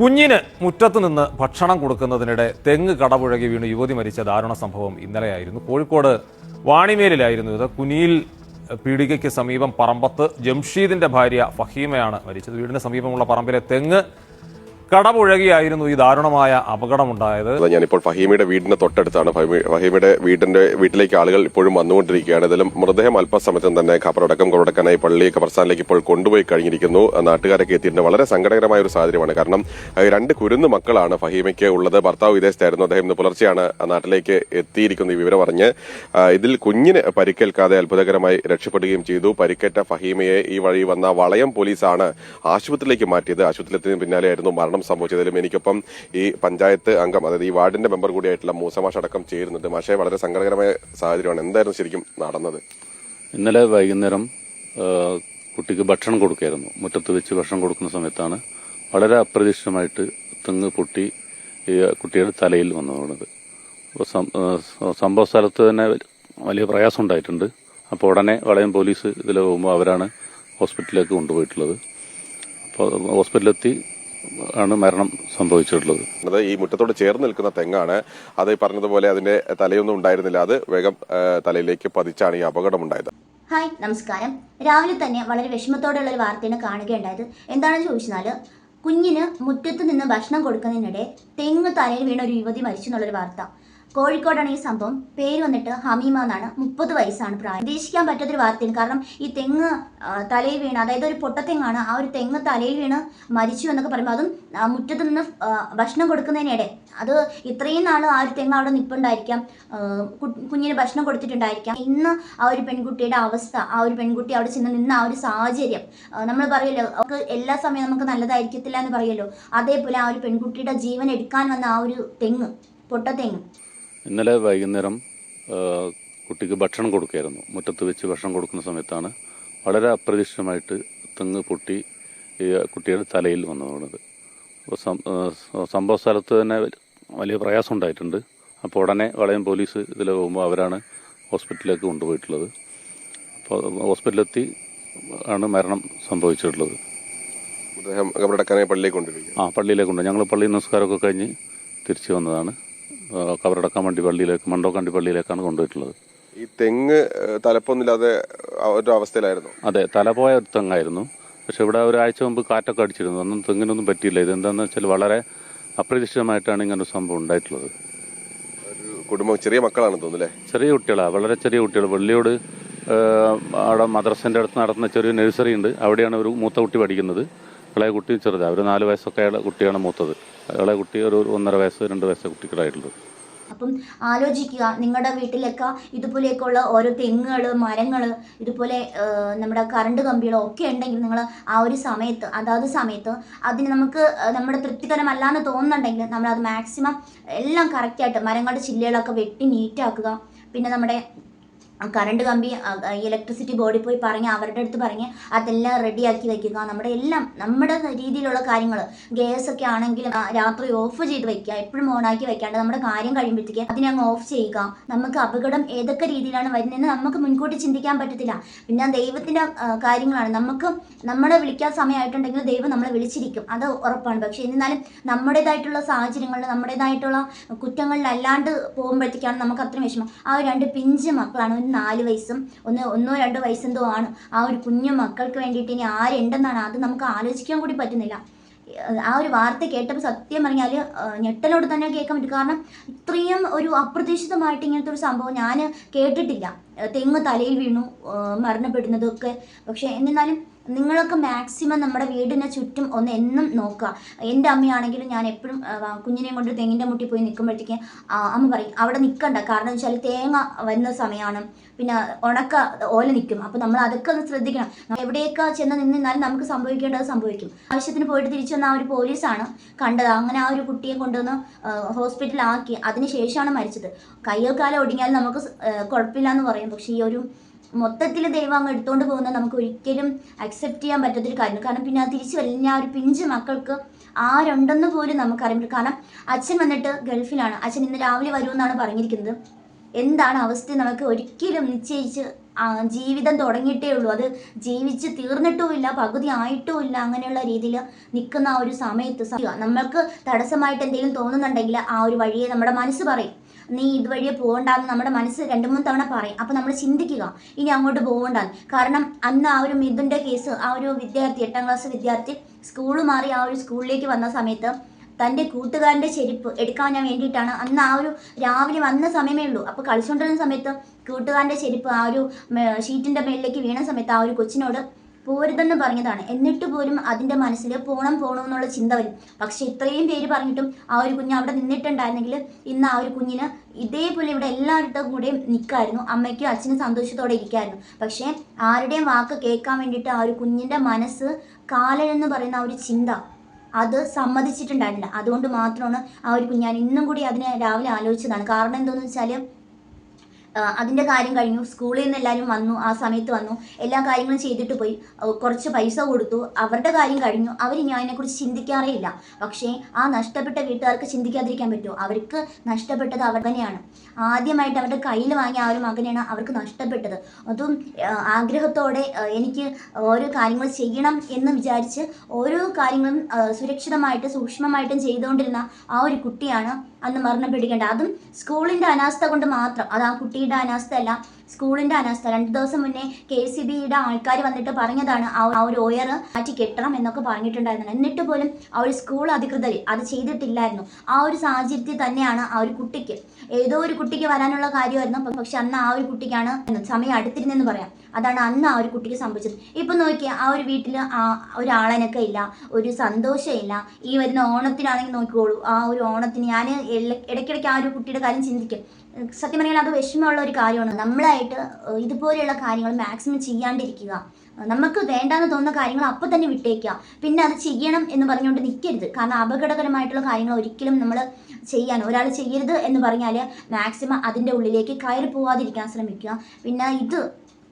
കുഞ്ഞിന് മുറ്റത്ത് നിന്ന് ഭക്ഷണം കൊടുക്കുന്നതിനിടെ തെങ്ങ് കടപുഴകി വീണ്. യുവതി മരിച്ച ദാരുണ സംഭവം ഇന്നലെയായിരുന്നു. കോഴിക്കോട് വാണിമേലിലായിരുന്നു ഇത്. കുനിയിൽ പീടികയ്ക്ക് സമീപം പറമ്പത്ത് ജംഷീദിന്റെ ഭാര്യ ഫഹീമയാണ് മരിച്ചത്. വീടിന് സമീപമുള്ള പറമ്പിലെ തെങ്ങ് കടപുഴകിയായിരുന്നു ഈ ദാരുണമായ അപകടമുണ്ടായത്. ഞാനിപ്പോൾ ഫഹീമയുടെ വീടിന്റെ തൊട്ടടുത്താണ്. ഫഹീമിയുടെ വീടിന്റെ വീട്ടിലേക്ക് ആളുകൾ ഇപ്പോഴും വന്നുകൊണ്ടിരിക്കുകയാണ്. ഇതിലും മൃതദേഹം അല്പസമയത്തും തന്നെ ഖബറടക്കം ഖബറടക്കാനായി പള്ളി ഖബർസ്ഥാനിലേക്ക് ഇപ്പോൾ കൊണ്ടുപോയി കഴിഞ്ഞിരിക്കുന്നു. നാട്ടുകാരൊക്കെ എത്തിയിട്ടുണ്ട്. വളരെ സങ്കടകരമായ ഒരു സാഹചര്യമാണ്. കാരണം രണ്ട് കുരുന്ന് മക്കളാണ് ഫഹീമയ്ക്ക് ഉള്ളത്. ഭർത്താവ് വിദേശത്തായിരുന്നു അദ്ദേഹം ഇന്ന് പുലർച്ചെയാണ് നാട്ടിലേക്ക് എത്തിയിരിക്കുന്ന ഈ വിവരം അറിഞ്ഞ്. ഇതിൽ കുഞ്ഞിന് പരിക്കേൽക്കാതെ അത്ഭുതകരമായി രക്ഷപ്പെടുകയും ചെയ്തു. പരിക്കേറ്റ ഫഹീമയെ ഈ വഴി വന്ന വളയം പോലീസാണ് ആശുപത്രിയിലേക്ക് മാറ്റിയത്. ആശുപത്രിയിലെത്തിന് പിന്നാലെയായിരുന്നു മരണം. സംഭവിച്ചതിലും എനിക്കൊപ്പം ഈ പഞ്ചായത്ത് അംഗം അതായത് ഈ വാർഡിന്റെ മെമ്പർ കൂടിയായിട്ടുള്ള മൂസമാഷ് അടക്കം ചേരുന്നുണ്ട്. മാഷെ വളരെ സങ്കടകരമായ സാഹചര്യമാണ്. എന്തായിരുന്നു ശരിക്കും നടന്നത്? ഇന്നലെ വൈകുന്നേരം കുട്ടിക്ക് ഭക്ഷണം കൊടുക്കുകയായിരുന്നു. മുറ്റത്ത് വെച്ച് ഭക്ഷണം കൊടുക്കുന്ന സമയത്താണ് വളരെ അപ്രതീക്ഷിതമായിട്ട് തെങ്ങ് പൊട്ടി കുട്ടിയുടെ തലയിൽ വന്നു വീണത്. സംഭവ സ്ഥലത്ത് തന്നെ വലിയ പ്രയാസം ഉണ്ടായിട്ടുണ്ട്. അപ്പോൾ ഉടനെ വളയം പോലീസ് ഇതിൽ പോകുമ്പോൾ അവരാണ് ഹോസ്പിറ്റലിലേക്ക് കൊണ്ടുപോയിട്ടുള്ളത്. അപ്പോൾ ഹോസ്പിറ്റലിലെത്തി ആണ് മരണം സംഭവിച്ചിട്ടുള്ളത്. ഈ മുറ്റത്തോട് ചേർന്ന് നിൽക്കുന്ന തെങ്ങാണ്. അത് പറഞ്ഞതുപോലെ അതിന്റെ തലയൊന്നും ഉണ്ടായിരുന്നില്ല. അത് വേഗം തലയിലേക്ക് പതിച്ചാണ് ഈ അപകടം ഉണ്ടായത് ഹായ് നമസ്കാരം. രാവിലെ തന്നെ വളരെ വിഷമത്തോടെയുള്ള ഒരു വാർത്തയാണ് കാണുകയുണ്ടായത്. എന്താണെന്ന് ചോദിച്ചാൽ കുഞ്ഞിന് മുറ്റത്ത് നിന്ന് ഭക്ഷണം കൊടുക്കുന്നതിനിടെ തെങ്ങ് തലയിൽ വീണ ഒരു യുവതി മരിച്ചു എന്നുള്ളൊരു വാർത്ത. കോഴിക്കോടാണ് ഈ സംഭവം. പേര് വന്നിട്ട് ഹമീമ എന്നാണ്. മുപ്പത് വയസ്സാണ് പ്രായം. പ്രതീക്ഷിക്കാൻ പറ്റാത്തൊരു വാർത്തയാണ്. കാരണം ഈ തെങ്ങ് തലയിൽ വീണ് അതായത് ഒരു പൊട്ടത്തെങ്ങാണ് ആ ഒരു തെങ്ങ് തലയിൽ വീണ് മരിച്ചു എന്നൊക്കെ പറയുമ്പോൾ അതും മുറ്റത്ത് നിന്ന് ഭക്ഷണം കൊടുക്കുന്നതിനിടെ അത് ഇത്രയും നാൾ ആ ഒരു തെങ്ങ് അവിടെ നിൽപ്പുണ്ടായിരിക്കാം കുഞ്ഞിന് ഭക്ഷണം കൊടുത്തിട്ടുണ്ടായിരിക്കാം. ഇന്ന് ആ ഒരു പെൺകുട്ടിയുടെ അവസ്ഥ ആ ഒരു പെൺകുട്ടി അവിടെ ചെന്ന് നിന്ന ആ ഒരു സാഹചര്യം നമ്മൾ പറയല്ലോ അവർക്ക് എല്ലാ സമയവും നമുക്ക് നല്ലതായിരിക്കത്തില്ല എന്ന് പറയല്ലോ. അതേപോലെ ആ ഒരു പെൺകുട്ടിയുടെ ജീവൻ എടുക്കാൻ വന്ന ആ ഒരു തെങ്ങ് പൊട്ടത്തെങ്ങ്. ഇന്നലെ വൈകുന്നേരം കുട്ടിക്ക് ഭക്ഷണം കൊടുക്കുകയായിരുന്നു മുറ്റത്ത് വെച്ച് ഭക്ഷണം കൊടുക്കുന്ന സമയത്താണ് വളരെ അപ്രതീക്ഷിതമായിട്ട് തെങ്ങ് പൊട്ടി ഈ കുട്ടിയുടെ തലയിൽ വന്നു വീണത്. അപ്പോൾ സംഭവ സ്ഥലത്ത് തന്നെ വലിയ പ്രയാസം ഉണ്ടായിട്ടുണ്ട്. അപ്പോൾ ഉടനെ വളയം പോലീസ് ഇതിൽ പോകുമ്പോൾ അവരാണ് ഹോസ്പിറ്റലിലേക്ക് കൊണ്ടുപോയിട്ടുള്ളത്. അപ്പോൾ ഹോസ്പിറ്റലിലെത്തി ആണ് മരണം സംഭവിച്ചിട്ടുള്ളത്. ആ പള്ളിയിലേക്ക് കൊണ്ടുപോയി ഞങ്ങൾ പള്ളി നമസ്കാരമൊക്കെ കഴിഞ്ഞ് തിരിച്ചു വന്നതാണ്. കബറടക്കാൻ വേണ്ടി പള്ളിയിലേക്ക് മണ്ടോക്കണ്ടി പള്ളിയിലേക്കാണ് കൊണ്ടുപോയിട്ടുള്ളത്. ഈ തെങ്ങ് തലപ്പൊന്നില്ലാതെ ഒരു അവസ്ഥയിലായിരുന്നു? അതെ തല പോയ ഒരു തെങ്ങായിരുന്നു. പക്ഷെ ഇവിടെ ഒരാഴ്ച മുമ്പ് കാറ്റൊക്കെ അടിച്ചിരുന്നു. അന്നും തെങ്ങിനൊന്നും പറ്റിയില്ല. ഇതെന്താന്ന് വെച്ചാൽ വളരെ അപ്രതീക്ഷിതമായിട്ടാണ് ഇങ്ങനെ ഒരു സംഭവം ഉണ്ടായിട്ടുള്ളത്. കുടുംബം ചെറിയ മക്കളാണെന്ന് തോന്നുന്നു അല്ലേ? ചെറിയ കുട്ടികളാണ് വളരെ ചെറിയ കുട്ടികൾ വെള്ളിയോട് അവിടെ മദ്രസന്റെ അടുത്ത് നടത്തുന്ന ചെറിയ നഴ്സറി ഉണ്ട് അവിടെയാണ് ഒരു മൂത്ത കുട്ടി പഠിക്കുന്നത്. ഇളയ കുട്ടിയും ചെറുതാണ് ഒരു നാല് വയസ്സൊക്കെ കുട്ടിയാണ് മൂത്തത്. ഇളയ കുട്ടി ഒരു ഒന്നര വയസ്സ് രണ്ട് വയസ്സ് കുട്ടികളായിട്ടുള്ളത് അപ്പം ആലോചിക്കുക നിങ്ങളുടെ വീട്ടിലൊക്കെ ഇതുപോലെയൊക്കെയുള്ള ഓരോ തെങ്ങുകൾ മരങ്ങൾ ഇതുപോലെ നമ്മുടെ കറണ്ട് കമ്പികളോ ഒക്കെ ഉണ്ടെങ്കിൽ നിങ്ങൾ ആ ഒരു സമയത്ത് അതാത് സമയത്ത് അതിന് നമുക്ക് നമ്മുടെ തൃപ്തികരമല്ലാന്ന് തോന്നുന്നുണ്ടെങ്കിൽ നമ്മൾ അത് മാക്സിമം എല്ലാം കറക്റ്റായിട്ട് മരങ്ങളുടെ ചില്ലുകളൊക്കെ വെട്ടി നീറ്റാക്കുക. പിന്നെ നമ്മുടെ കറണ്ട് കമ്പി ഇലക്ട്രിസിറ്റി ബോർഡിൽ പോയി പറഞ്ഞ് അവരുടെ അടുത്ത് പറഞ്ഞ് അതെല്ലാം റെഡിയാക്കി വെക്കുക. നമ്മുടെ എല്ലാം നമ്മുടെ രീതിയിലുള്ള കാര്യങ്ങൾ ഗ്യാസ് ഒക്കെ ആണെങ്കിലും രാത്രി ഓഫ് ചെയ്ത് വെക്കുക. എപ്പോഴും ഓണാക്കി വെക്കാണ്ട് നമ്മുടെ കാര്യം കഴിയുമ്പോഴത്തേക്ക് അതിനെ അങ്ങ് ഓഫ് ചെയ്യുക. നമുക്ക് അപകടം ഏതൊക്കെ രീതിയിലാണ് വരുന്നതെന്ന് നമുക്ക് മുൻകൂട്ടി ചിന്തിക്കാൻ പറ്റത്തില്ല. പിന്നെ ദൈവത്തിന്റെ കാര്യങ്ങളാണ്. നമുക്ക് നമ്മളെ വിളിക്കാൻ സമയമായിട്ടുണ്ടെങ്കിൽ ദൈവം നമ്മളെ വിളിച്ചിരിക്കും. അത് ഉറപ്പാണ്. പക്ഷേ എന്നിരുന്നാലും നമ്മുടേതായിട്ടുള്ള സാഹചര്യങ്ങളിൽ നമ്മുടേതായിട്ടുള്ള കുറ്റങ്ങളിലല്ലാണ്ട് പോകുമ്പോഴത്തേക്കാണ് നമുക്ക് അത്രയും വിഷമം. ആ രണ്ട് പിഞ്ച് മക്കളാണ്. ഒരു നാല് വയസ്സും ഒന്ന് ഒന്നോ രണ്ടോ വയസ്സെന്തോ ആണ്. ആ ഒരു കുഞ്ഞു മക്കൾക്ക് വേണ്ടിയിട്ട് ഇനി ആരുണ്ടെന്നാണ് അത് നമുക്ക് ആലോചിക്കാൻ കൂടി പറ്റുന്നില്ല. ആ ഒരു വാർത്ത കേട്ടപ്പോൾ സത്യം പറഞ്ഞാൽ ഞെട്ടലോട് തന്നെ കേൾക്കാൻ പറ്റും. കാരണം ഇത്രയും ഒരു അപ്രതീക്ഷിതമായിട്ട് ഇങ്ങനത്തെ ഒരു സംഭവം ഞാൻ കേട്ടിട്ടില്ല. തെങ്ങ് തലയിൽ വീണു മരണപ്പെടുന്നതൊക്കെ. പക്ഷേ എന്നിരുന്നാലും നിങ്ങളൊക്കെ മാക്സിമം നമ്മുടെ വീടിന് ചുറ്റും ഒന്ന് എന്നും നോക്കുക. എന്റെ അമ്മയാണെങ്കിലും ഞാൻ എപ്പോഴും കുഞ്ഞിനെയും കൊണ്ട് തെങ്ങിന്റെ മുട്ടി പോയി നിൽക്കുമ്പോഴത്തേക്ക് അമ്മ പറയും അവിടെ നിൽക്കണ്ട. കാരണം വെച്ചാൽ തേങ്ങ വരുന്ന സമയമാണ് പിന്നെ ഉണക്ക ഓല നിൽക്കും. അപ്പോൾ നമ്മൾ അതൊക്കെ ഒന്ന് ശ്രദ്ധിക്കണം. എവിടെയൊക്കെ ചെന്ന് നിന്നാലും നമുക്ക് സംഭവിക്കേണ്ടത് സംഭവിക്കും. ആവശ്യത്തിന് പോയിട്ട് തിരിച്ചു വന്ന ആ ഒരു പോലീസാണ് കണ്ടത്. അങ്ങനെ ആ ഒരു കുട്ടിയെ കൊണ്ടുവന്ന് ഹോസ്പിറ്റലാക്കി അതിന് ശേഷമാണ് മരിച്ചത്. കയ്യോ കാലം ഒടിഞ്ഞാൽ നമുക്ക് കുഴപ്പമില്ല എന്ന് പറയും. പക്ഷേ ഈ ഒരു മൊത്തത്തിൽ ദൈവം അങ്ങ് എടുത്തുകൊണ്ട് പോകുന്നത് നമുക്ക് ഒരിക്കലും അക്സെപ്റ്റ് ചെയ്യാൻ പറ്റാത്തൊരു കാര്യം കാരണം പിന്നെ അത് തിരിച്ചു വരില്ല. ആ ഒരു പിഞ്ച് മക്കൾക്ക് ആരുണ്ടെന്ന് പോലും നമുക്കറിയാൻ പറ്റും കാരണം അച്ഛൻ വന്നിട്ട് ഗൾഫിലാണ്. അച്ഛൻ ഇന്ന് രാവിലെ വരുമെന്നാണ് പറഞ്ഞിരിക്കുന്നത്. എന്താണ് അവസ്ഥ നമുക്ക് ഒരിക്കലും നിശ്ചയിച്ച് ആ, ജീവിതം തുടങ്ങിയിട്ടേ ഉള്ളൂ. അത് ജീവിച്ച് തീർന്നിട്ടുമില്ല പകുതി ആയിട്ടുമില്ല അങ്ങനെയുള്ള രീതിയിൽ നിൽക്കുന്ന ആ ഒരു സമയത്ത്. നമ്മൾക്ക് തടസ്സമായിട്ട് എന്തെങ്കിലും തോന്നുന്നുണ്ടെങ്കിൽ ആ ഒരു വഴിയെ നമ്മുടെ മനസ്സ് പറയും. നീ ഇതുവഴിയെ പോകണ്ടെന്ന് നമ്മുടെ മനസ്സ് രണ്ട് മൂന്ന് തവണ പറയും. അപ്പോൾ നമ്മൾ ചിന്തിക്കുക ഇനി അങ്ങോട്ട് പോകണ്ടെന്ന്. കാരണം അന്ന് ആ ഒരു മിഥുന്റെ കേസ് ആ ഒരു വിദ്യാർത്ഥി എട്ടാം ക്ലാസ് വിദ്യാർത്ഥി സ്കൂൾ മാറി ആ ഒരു സ്കൂളിലേക്ക് വന്ന സമയത്ത് തന്റെ കൂട്ടുകാരന്റെ ചെരുപ്പ് എടുക്കാൻ ഞാൻ വേണ്ടിയിട്ടാണ് അന്ന് ആ ഒരു രാവിലെ വന്ന സമയമേ ഉള്ളൂ. അപ്പോൾ കളിച്ചുകൊണ്ടിരുന്ന സമയത്ത് കൂട്ടുകാരന്റെ ചെരുപ്പ് ആ ഒരു ഷീറ്റിന്റെ മേളിലേക്ക് വീണ സമയത്ത് ആ ഒരു കൊച്ചിനോട് പോരുതെന്ന് പറഞ്ഞതാണ്. എന്നിട്ട് പോലും അതിന്റെ മനസ്സിൽ പോണം പോകണം എന്നുള്ള ചിന്ത വരും. പക്ഷെ ഇത്രയും പേര് പറഞ്ഞിട്ടും ആ ഒരു കുഞ്ഞ് അവിടെ നിന്നിട്ടുണ്ടായിരുന്നെങ്കിൽ ഇന്ന് ആ ഒരു കുഞ്ഞിന് ഇതേപോലെ ഇവിടെ എല്ലാവരുടെ കൂടെയും നിൽക്കായിരുന്നു അമ്മയ്ക്കും അച്ഛനും സന്തോഷത്തോടെ ഇരിക്കായിരുന്നു പക്ഷേ ആരുടെയും വാക്ക് കേൾക്കാൻ വേണ്ടിയിട്ട് ആ ഒരു കുഞ്ഞിന്റെ മനസ്സ് കാലൻ എന്ന് പറയുന്ന ആ ഒരു ചിന്ത അത് സമ്മതിച്ചിട്ടുണ്ടായിരുന്നില്ല അതുകൊണ്ട് മാത്രമാണ് ആ ഒരു കുഞ്ഞാൻ ഞാൻ ഇന്നും കൂടി അതിനെ രാവിലെ ആലോചിച്ചതാണ്. കാരണം എന്തോന്ന് വെച്ചാൽ അതിന്റെ കാര്യം കഴിഞ്ഞു. സ്കൂളിൽ നിന്ന് എല്ലാവരും വന്നു ആ സമയത്ത് വന്നു. എല്ലാ കാര്യങ്ങളും ചെയ്തിട്ട് പോയി. കുറച്ച് പൈസ കൊടുത്തു. അവരുടെ കാര്യം കഴിഞ്ഞു. അവരിനി അതിനെക്കുറിച്ച് ചിന്തിക്കാറേ ഇല്ല. പക്ഷേ ആ നഷ്ടപ്പെട്ട വീട്ടുകാർക്ക് ചിന്തിക്കാതിരിക്കാൻ പറ്റുമോ? അവർക്ക് നഷ്ടപ്പെട്ടത് അവർ തന്നെയാണ്. ആദ്യമായിട്ട് അവരുടെ കയ്യിൽ വാങ്ങിയ ആ ഒരു മകനെയാണ് അവർക്ക് നഷ്ടപ്പെട്ടത്. അതും ആഗ്രഹത്തോടെ എനിക്ക് ഓരോ കാര്യങ്ങൾ ചെയ്യണം എന്ന് വിചാരിച്ച് ഓരോ കാര്യങ്ങളും സുരക്ഷിതമായിട്ട് സൂക്ഷ്മമായിട്ടും ചെയ്തുകൊണ്ടിരുന്ന ആ ഒരു കുട്ടിയാണ് അന്ന് മരണപ്പെടുകേണ്ടത് അതും സ്കൂളിന്റെ അനാസ്ഥ കൊണ്ട് മാത്രം അത് ആ കുട്ടിയുടെ അനാസ്ഥ അല്ല സ്കൂളിന്റെ അനാസ്ഥ. രണ്ട് ദിവസം മുന്നേ കെ സി ബിയുടെ ആൾക്കാർ വന്നിട്ട് പറഞ്ഞതാണ് ആ ഒരു ഓയർ മാറ്റി കെട്ടണം എന്നൊക്കെ പറഞ്ഞിട്ടുണ്ടായിരുന്നു എന്നിട്ട് പോലും ആ ഒരു സ്കൂൾ അധികൃതർ അത് ചെയ്തിട്ടില്ലായിരുന്നു. ആ ഒരു സാഹചര്യത്തിൽ തന്നെയാണ് ആ ഒരു കുട്ടിക്ക്. ഏതോ ഒരു കുട്ടിക്ക് വരാനുള്ള കാര്യമായിരുന്നു. പക്ഷെ അന്ന് ആ ഒരു കുട്ടിക്കാണ് സമയം അടുത്തിരുന്നെന്ന് പറയാം. അതാണ് അന്ന് ആ ഒരു കുട്ടിക്ക് സംഭവിച്ചത്. ഇപ്പം നോക്കിയ ആ ഒരു വീട്ടിൽ ആ ഒരാളനൊക്കെ ഇല്ല ഒരു സന്തോഷമില്ല ഈ വരുന്ന ഓണത്തിനാണെങ്കിൽ നോക്കിക്കോളൂ. ആ ഒരു ഓണത്തിന് ഞാൻ ഇടയ്ക്കിടയ്ക്ക് ആ ഒരു കുട്ടിയുടെ കാര്യം ചിന്തിക്കും. സത്യം പറഞ്ഞാൽ അത് വിഷമമുള്ള ഒരു കാര്യമാണ്. നമ്മളായിട്ട് ഇതുപോലെയുള്ള കാര്യങ്ങൾ മാക്സിമം ചെയ്യാണ്ടിരിക്കുക. നമുക്ക് വേണ്ടാന്ന് തോന്നുന്ന കാര്യങ്ങൾ അപ്പോൾ തന്നെ വിട്ടേക്കുക. പിന്നെ അത് ചെയ്യണം എന്ന് പറഞ്ഞുകൊണ്ട് നിൽക്കരുത് കാരണം അപകടകരമായിട്ടുള്ള കാര്യങ്ങൾ ഒരിക്കലും നമ്മൾ ചെയ്യാൻ ഒരാൾ ചെയ്യരുത് എന്ന് പറഞ്ഞാൽ മാക്സിമം അതിന്റെ ഉള്ളിലേക്ക് കയറി പോവാതിരിക്കാൻ ശ്രമിക്കുക. പിന്നെ ഇത്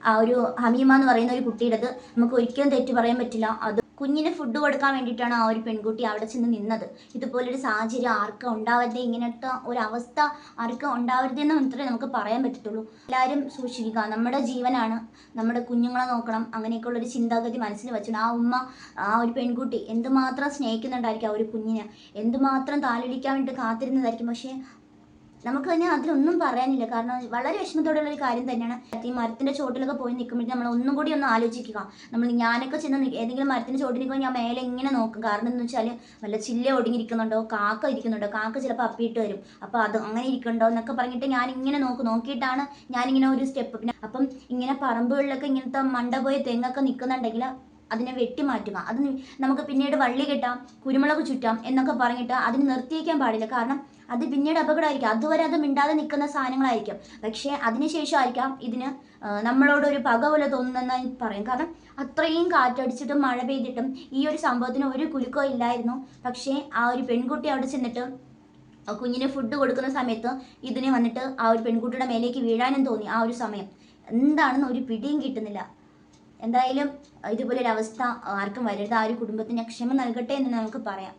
ആ ഒരു ഹമീമ എന്ന് പറയുന്ന ഒരു കുട്ടിയുടേത് നമുക്ക് ഒരിക്കലും തെറ്റ് പറയാൻ പറ്റില്ല. അത് കുഞ്ഞിന് ഫുഡ് കൊടുക്കാൻ വേണ്ടിയിട്ടാണ് ആ ഒരു പെൺകുട്ടി അവിടെ ചെന്ന് നിന്നത്. ഇതുപോലൊരു സാഹചര്യം ആർക്കും ഉണ്ടാവരുത് ഇങ്ങനത്തെ ഒരു അവസ്ഥ ആർക്കും ഉണ്ടാവരുതെന്ന് മാത്രമേ നമുക്ക് പറയാൻ പറ്റത്തുള്ളൂ. എല്ലാവരും സൂക്ഷിക്കുക. നമ്മുടെ ജീവനാണ്. നമ്മുടെ കുഞ്ഞുങ്ങളെ നോക്കണം. അങ്ങനെയൊക്കെയുള്ള ഒരു ചിന്താഗതി മനസ്സിൽ വെച്ചിട്ട് ആ ഉമ്മ ആ ഒരു പെൺകുട്ടി എന്തുമാത്രം സ്നേഹിക്കുന്നുണ്ടായിരിക്കും ആ ഒരു കുഞ്ഞിനെ? എന്തുമാത്രം താലൊലിക്കാൻ വേണ്ടി കാത്തിരുന്നതായിരിക്കും? പക്ഷേ നമുക്ക് തന്നെ അതിലൊന്നും പറയാനില്ല. കാരണം വളരെ വിഷമത്തോടെയുള്ള ഒരു കാര്യം തന്നെയാണ്. ഈ മരത്തിന്റെ ചോട്ടിലൊക്കെ പോയി നിൽക്കുമ്പോഴേ നമ്മൾ ഒന്നും കൂടി ഒന്ന് ആലോചിക്കുക. നമ്മൾ ഞാനൊക്കെ ചെന്ന് ഏതെങ്കിലും മരത്തിന്റെ ചോട്ടിൽ നിൽക്കുമ്പോൾ ഞാൻ മേലെ ഇങ്ങനെ നോക്കും. കാരണം എന്ന് വെച്ചാൽ വല്ല ചില്ല ഒടുങ്ങിയിരിക്കുന്നുണ്ടോ കാക്ക ഇരിക്കുന്നുണ്ടോ കാക്ക ചിലപ്പോൾ അപ്പിയിട്ട് വരും. അപ്പോൾ അത് അങ്ങനെ ഇരിക്കുന്നുണ്ടോ എന്നൊക്കെ പറഞ്ഞിട്ട് ഞാൻ ഇങ്ങനെ നോക്ക്. നോക്കിയിട്ടാണ് ഞാനിങ്ങനെ ഒരു സ്റ്റെപ്പ്. പിന്നെ അപ്പം ഇങ്ങനെ പറമ്പുകളിലൊക്കെ ഇങ്ങനത്തെ മണ്ട പോയ തെങ്ങൊക്കെ നിൽക്കുന്നുണ്ടെങ്കിൽ അതിനെ വെട്ടിമാറ്റുക. അത് നമുക്ക് പിന്നീട് വള്ളി കെട്ടാം കുരുമുളക് ചുറ്റാം എന്നൊക്കെ പറഞ്ഞിട്ട് അതിന് നിർത്തിയേക്കാൻ പാടില്ല. കാരണം അത് പിന്നീട് അപകടമായിരിക്കും. അതുവരെ അത് മിണ്ടാതെ നിൽക്കുന്ന സാധനങ്ങളായിരിക്കും. പക്ഷേ അതിനുശേഷമായിരിക്കാം ഇതിന് നമ്മളോട് ഒരു പക പോലെ തോന്നുന്നതെന്ന് പറയും. കാരണം അത്രയും കാറ്റടിച്ചിട്ടും മഴ പെയ്തിട്ടും ഈ ഒരു സംഭവത്തിന് ഒരു കുലുക്കോ ഇല്ലായിരുന്നു. പക്ഷേ ആ ഒരു പെൺകുട്ടി അവിടെ ചെന്നിട്ട് കുഞ്ഞിന് ഫുഡ് കൊടുക്കുന്ന സമയത്ത് ഇതിനെ വന്നിട്ട് ആ ഒരു പെൺകുട്ടിയുടെ മേലേക്ക് വീഴാനും തോന്നി ആ ഒരു സമയം. എന്താണെന്ന് ഒരു പിടിയും കിട്ടുന്നില്ല. എന്തായാലും ഇതുപോലൊരവസ്ഥ ആർക്കും വരരുത്. ആ ഒരു കുടുംബത്തിന് ക്ഷമ നൽകട്ടെ എന്ന് നമുക്ക് പറയാം.